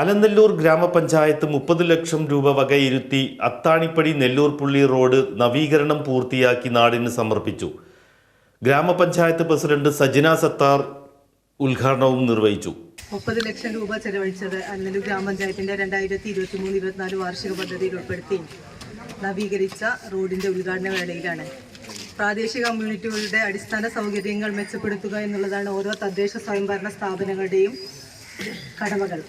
അലനെല്ലൂർ ഗ്രാമപഞ്ചായത്ത് മുപ്പത് ലക്ഷം രൂപ വകയിരുത്തി അത്താണിപ്പടി നെല്ലൂർ പുള്ളി റോഡ് നവീകരണം പൂർത്തിയാക്കി നാടിന് സമർപ്പിച്ചു. ഗ്രാമപഞ്ചായത്ത് പ്രസിഡന്റ് സജിന സത്താർ ഉദ്ഘാടനവും നിർവഹിച്ചു. മുപ്പത് ലക്ഷം രൂപ ചെലവഴിച്ചത് അന്നലൂർ ഗ്രാമപഞ്ചായത്തിന്റെ രണ്ടായിരത്തി ഇരുപത്തി മൂന്ന് ഇരുപത്തിനാല് വാർഷിക പദ്ധതിയിൽ ഉൾപ്പെടുത്തി നവീകരിച്ച റോഡിന്റെ ഉദ്ഘാടന വേളയിലാണ്. പ്രാദേശിക കമ്മ്യൂണിറ്റികളുടെ അടിസ്ഥാന സൗകര്യങ്ങൾ മെച്ചപ്പെടുത്തുക എന്നുള്ളതാണ് ഓരോ തദ്ദേശ സ്വയംഭരണ സ്ഥാപനങ്ങളുടെയും കടമകൾ.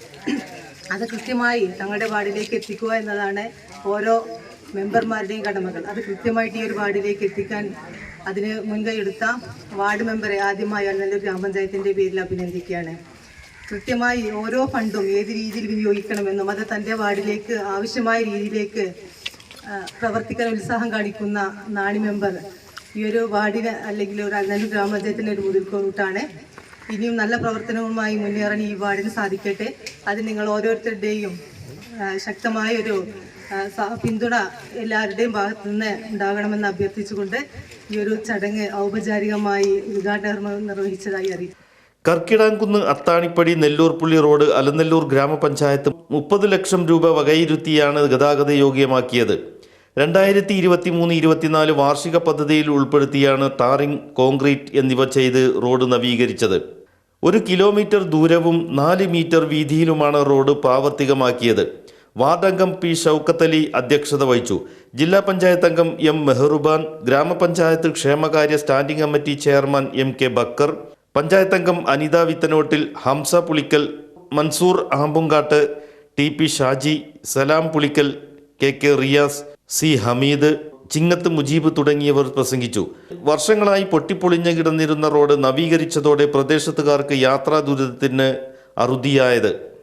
അത് കൃത്യമായി തങ്ങളുടെ വാർഡിലേക്ക് എത്തിക്കുക എന്നതാണ് ഓരോ മെമ്പർമാരുടെയും കടമകൾ. അത് കൃത്യമായിട്ട് ഈ ഒരു വാർഡിലേക്ക് എത്തിക്കാൻ അതിന് മുൻകൈ എടുത്ത വാർഡ് മെമ്പറെ ആദ്യമായി അന്നല്ലൂർ ഗ്രാമപഞ്ചായത്തിന്റെ പേരിൽ അഭിനന്ദിക്കുകയാണ്. കൃത്യമായി ഓരോ ഫണ്ടും ഏത് രീതിയിൽ വിനിയോഗിക്കണമെന്നും അത് തന്റെ വാർഡിലേക്ക് ആവശ്യമായ രീതിയിലേക്ക് പ്രവർത്തിക്കാൻ ഉത്സാഹം കാണിക്കുന്ന നാണി മെമ്പർ ഈ ഒരു വാർഡിന് അല്ലെങ്കിൽ ഒരു അന്നല്ലൂർ ഗ്രാമപഞ്ചായത്തിന്റെ ഒരു മുതൽക്കൂട്ടാണ്. ഇനിയും നല്ല പ്രവർത്തനവുമായി മുന്നേറാൻ ഈ വാർഡിന് സാധിക്കട്ടെ. അത് നിങ്ങൾ ഓരോരുത്തരുടെയും ശക്തമായൊരു പിന്തുണ എല്ലാവരുടെയും ഭാഗത്തു നിന്ന് ഉണ്ടാകണമെന്ന് അഭ്യർത്ഥിച്ചുകൊണ്ട് ഈ ഒരു ചടങ്ങ് ഔപചാരികമായി ഉദ്ഘാടന നിർവഹിച്ചതായി അറിയിച്ചു. കർക്കിടാംകുന്ന് അത്താണിപ്പടി നെല്ലൂർ പുള്ളി റോഡ് അലനെല്ലൂർ ഗ്രാമപഞ്ചായത്ത് മുപ്പത് ലക്ഷം രൂപ വകയിരുത്തിയാണ് ഗതാഗത യോഗ്യമാക്കിയത്. രണ്ടായിരത്തി ഇരുപത്തി മൂന്ന് ഇരുപത്തിനാല് വാർഷിക പദ്ധതിയിൽ ഉൾപ്പെടുത്തിയാണ് ടാറിംഗ് കോൺക്രീറ്റ് എന്നിവ ചെയ്ത് റോഡ് നവീകരിച്ചത്. ഒരു കിലോമീറ്റർ ദൂരവും നാല് മീറ്റർ വീതിയിലുമാണ് റോഡ് പ്രാവർത്തികമാക്കിയത്. വാർഡംഗം പി ഷൗക്കത്തലി അധ്യക്ഷത വഹിച്ചു. ജില്ലാ പഞ്ചായത്ത് അംഗം എം മെഹറുബാൻ ഗ്രാമപഞ്ചായത്ത് ക്ഷേമകാര്യ standing committee chairman M K Bakkar panchayat അംഗം Anitha Vithanottil Hamsa Pulikkal Mansoor Ambungatt T P Shaji Salam Pulikkal K K Riyas C Hameed Chingath Mujeeb തുടങ്ങിയവർ പ്രസംഗിച്ചു. വർഷങ്ങളായി പൊട്ടിപ്പൊളിഞ്ഞു കിടന്നിരുന്ന റോഡ് നവീകരിച്ചതോടെ പ്രദേശത്തുകാർക്ക് യാത്രാ ദുരിതത്തിന് അറുതിയായത്.